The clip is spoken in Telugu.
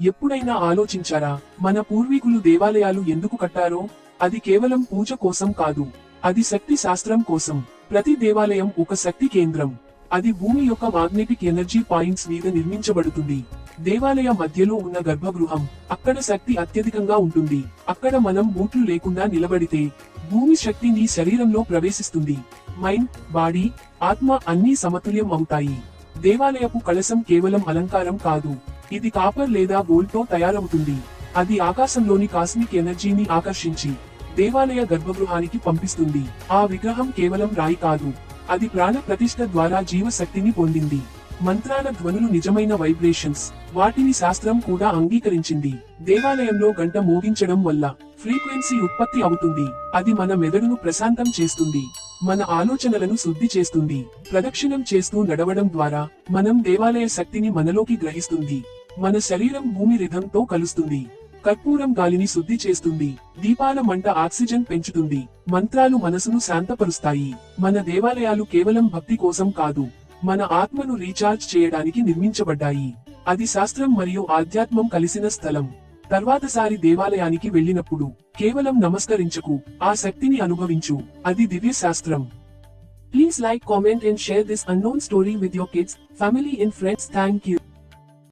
ఎప్పుడైనా ఆలోచించారా మన పూర్వీకులు దేవాలయాలు ఎందుకు కట్టారో? అది కేవలం పూజ కోసం కాదు అది శక్తి శాస్త్రం కోసం. ప్రతి దేవాలయం ఒక శక్తి కేంద్రం. అది భూమి యొక్క మాగ్నెటిక్ ఎనర్జీ పాయింట్స్ మీద నిర్మించబడుతుంది. దేవాలయ మధ్యలో ఉన్న గర్భగృహం అక్కడ శక్తి అత్యధికంగా ఉంటుంది. అక్కడ మనం బూట్లు లేకుండా నిలబడితే భూమి శక్తి నీ శరీరంలో ప్రవేశిస్తుంది. మైండ్ బాడీ ఆత్మ అన్నీ సమతుల్యం అవుతాయి. దేవాలయపు కలసం కేవలం అలంకారం కాదు. ఇది కాపర్ లేదా గోల్డ్తో తయారవుతుంది. అది ఆకాశంలోని కాస్మిక్ ఎనర్జీని ఆకర్షించి దేవాలయ గర్భగృహానికి పంపిస్తుంది. ఆ విగ్రహం కేవలం రాయి కాదు అది ప్రాణ ప్రతిష్ట ద్వారా జీవశక్తిని పొందింది. మంత్రాల ధ్వనులు నిజమైన వైబ్రేషన్స్ వాటిని శాస్త్రం కూడా అంగీకరించింది. దేవాలయంలో గంట మోగించడం వల్ల ఫ్రీక్వెన్సీ ఉత్పత్తి అవుతుంది. అది మన మెదడును ప్రశాంతం చేస్తుంది. మన ఆలోచనలను శుద్ధి చేస్తుంది. ప్రదక్షిణం చేస్తూ నడవడం ద్వారా మనం దేవాలయ శక్తిని మనలోకి గ్రహిస్తుంది. మన శరీరం భూమి రిధంతో కలుస్తుంది. కర్పూరం గాలిని శుద్ధి చేస్తుంది. దీపాల మంట ఆక్సిజన్ పెంచుతుంది. మంత్రాలు మనసును శాంతపరుస్తాయి. మన దేవాలయాలు కేవలం భక్తి కోసం కాదు మన ఆత్మను రీఛార్జ్ చేయడానికి నిర్మించబడ్డాయి. అది శాస్త్రం మరియు ఆధ్యాత్మం కలిసిన స్థలం. తర్వాతసారి దేవాలయానికి వెళ్ళినప్పుడు కేవలం నమస్కరించకు ఆ శక్తిని అనుభవించు. అది దివ్య శాస్త్రం. Please like comment and share this unknown story with your kids family and friends. Thank you.